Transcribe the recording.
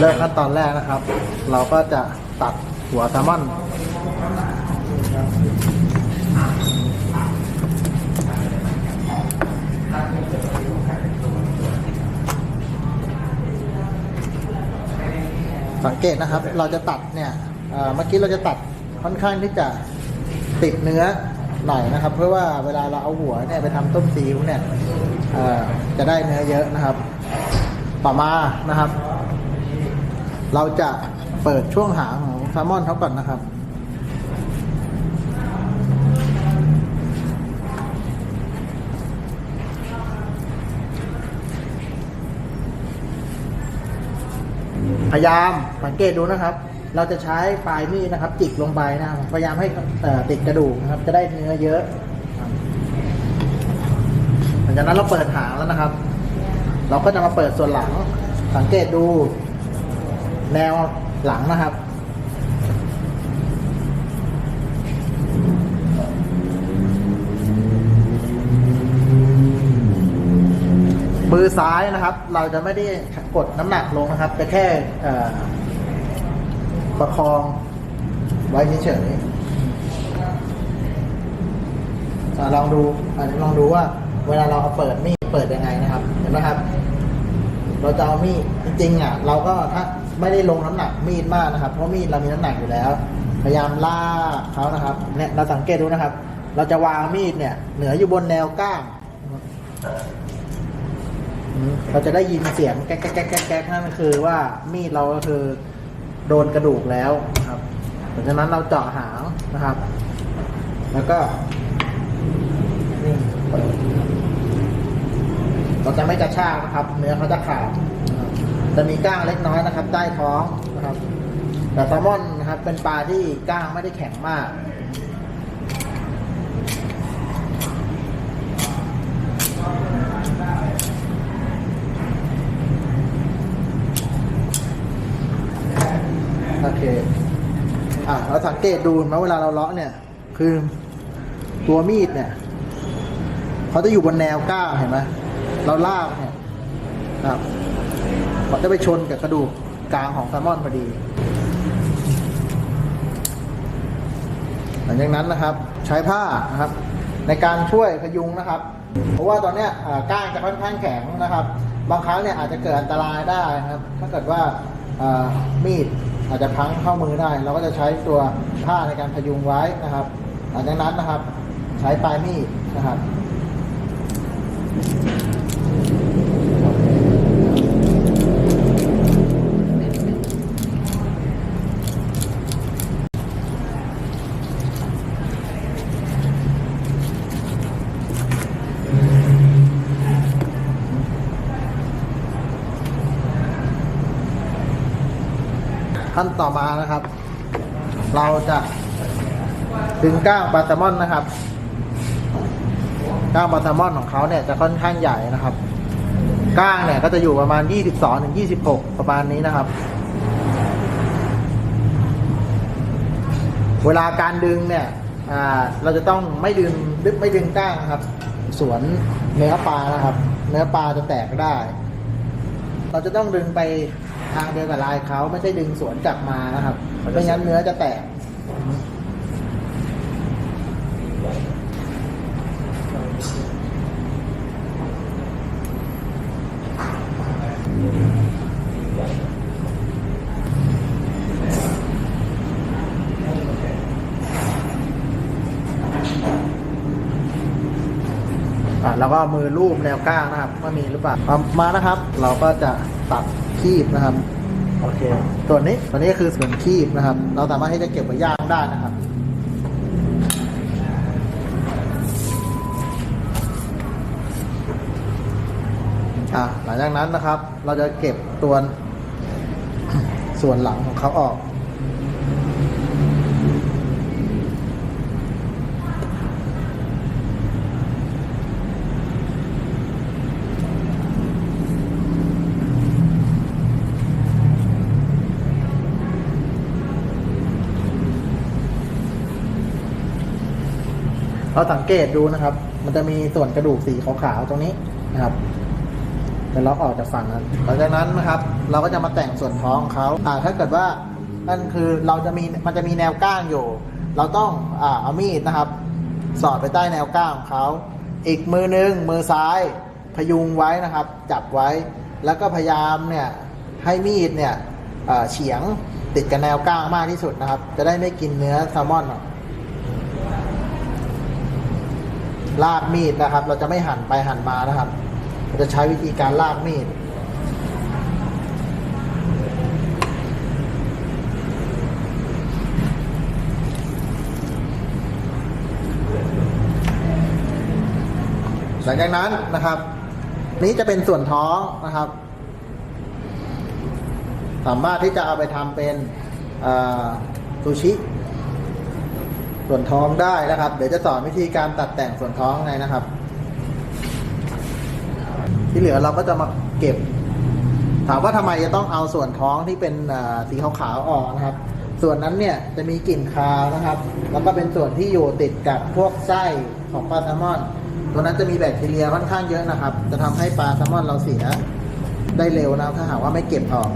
เริ่มขั้นตอนแรกนะครับ เราก็จะตัดหัวแซลมอนสังเกตนะครับ เราจะตัดเนี่ยเมื่อกี้เราจะตัดค่อนข้างที่จะติดเนื้อหน่อยนะครับ เพื่อว่าเวลาเราเอาหัวเนี่ยไปทำต้มซีอิ๊วเนี่ยจะได้เนื้อเยอะนะครับ ต่อมานะครับ เราจะเปิดช่วงหางของแซลมอนเขาก่อนนะครับ พยายามสังเกตดูนะครับ เราจะใช้ปลายมีดนะครับ จิกลงไปนะพยายามให้ติดกระดูกนะครับ จะได้เนื้อเยอะหลังจากนั้นเราเปิดหางแล้วนะครับ เราก็จะมาเปิดส่วนหลังสังเกตดู แนวหลังนะครับ มือซ้ายนะครับ เราจะไม่ได้กดน้ำหนักลงนะครับจะแค่เอ่ประคองไว้เฉยๆลองดูอะลองดูว่า เวลาเราเอาเปิดมีดเปิดยังไงนะครับ เห็นไหมครับ เราจะเอามีดจริงๆอะ เราก็ถ้า ไม่ได้ลงน้ำหนักมีดมากนะครับ เพราะมีดเรามีน้ำหนักอยู่แล้ว พยายามลากเขานะครับเนี่ยเราสังเกตดูนะครับ เราจะวางมีดเนี่ย เหนืออยู่บนแนวก้างอืมเราจะได้ยินเสียงแก๊กแก๊กแก๊กแก๊กนั่นคือว่ามีดเราก็คือโดนกระดูกแล้วนะครับเพราะฉะนั้นเราเจาะหางนะครับ แล้วก็เราจะไม่กระชากนะครับ เนื้อเขาจะขาดนะ จะมีก้างเล็กน้อยนะครับ ใต้ท้องนะครับ แต่แซลมอนนะครับ เป็นปลาที่ก้างไม่ได้แข็งมากโอเค อะเราสังเกตดูนะเวลาเราเลาะเนี่ย คือตัวมีดเนี่ยเขาจะอยู่บนแนวก้างเห็นไหมเราลากเนี่ยครับ เขาจะไปชนกับกระดูกกลางของแซลมอนพอดี หลังจากนั้นนะครับใช้ผ้านะครับ ในการช่วยพยุงนะครับ เพราะว่าตอนนี้ก้างจะค่อนข้างแข็งนะครับ บางครั้งเนี่ยอาจจะเกิดอันตรายได้นะครับ ถ้าเกิดว่ามีดอาจจะพังเข้ามือได้ เราก็จะใช้ตัวผ้าในการพยุงไว้นะครับ หลังจากนั้นนะครับ ใช้ปลายมีดนะครับ ขั้นต่อมานะครับ เราจะดึงก้างปลาแซลมอนนะครับ ก้างปลาแซลมอนของเขาเนี่ยจะค่อนข้างใหญ่นะครับ ก้างเนี่ยก็จะอยู่ประมาณ 22ถึง26 ประมาณนี้นะครับ เวลาการดึงเนี่ยเราจะต้องไม่ดึงดึงไม่ดึงก้างนะครับ สวนเนื้อปลานะครับ เนื้อปลาจะแตกได้ เราจะต้องดึงไป ทางเดียวกับลายเขาไม่ใช่ดึงสวนกลับมานะครับไม่งั้นเนื้อจะแตกอะแล้วก็มือรูปแนวก้างนะครับว่ามีหรือเปล่าเอามานะครับ เราก็จะตัด คีบนะครับโอเคส่วนนี้ตัวนี้ก็คือส่วนคีบนะครับ เราสามารถที่จะเก็บไว้ย่างได้นะครับหลังจากนั้นนะครับ เราจะเก็บตัวส่วนหลังของเขาออก เราสังเกตดูนะครับ มันจะมีส่วนกระดูกสีขาวๆตรงนี้นะครับเป็นล็อกออกจากฝั่งนั้น หลังจากนั้นนะครับ เราก็จะมาแต่งส่วนท้องเขาอ่าถ้าเกิดว่านั่นคือเราจะมีมันจะมีแนวก้างอยู่ เราต้องอ่าเอามีดนะครับ สอดไปใต้แนวก้างของเขา อีกมือหนึงมือซ้าย พยุงไว้นะครับ จับไว้ แล้วก็พยายามเนี่ยให้มีดเนี่ยเอ่อเฉียงติดกับแนวก้างมากที่สุดนะครับ จะได้ไม่กินเนื้อแซลมอนหรอก ลากมีดนะครับ เราจะไม่หันไปหันมานะครับ เราจะใช้วิธีการลากมีด หลังจากนั้นนะครับ นี้จะเป็นส่วนท้องนะครับ สามารถที่จะเอาไปทำเป็นซูชิ ส่วนท้องได้นะครับ เดี๋ยวจะสอนวิธีการตัดแต่งส่วนท้องไงนะครับ ที่เหลือเราก็จะมาเก็บ ถามว่าทำไมจะต้องเอาส่วนท้องที่เป็นสีขาวๆออกนะครับ ส่วนนั้นเนี่ยจะมีกลิ่นคาวนะครับ แล้วก็เป็นส่วนที่อยู่ติดกับพวกไส้ของปลาแซลมอน ตัวนั้นจะมีแบคทีเรียค่อนข้างเยอะนะครับ จะทำให้ปลาแซลมอนเราเสียได้เร็วนะถ้าหากว่าไม่เก็บออก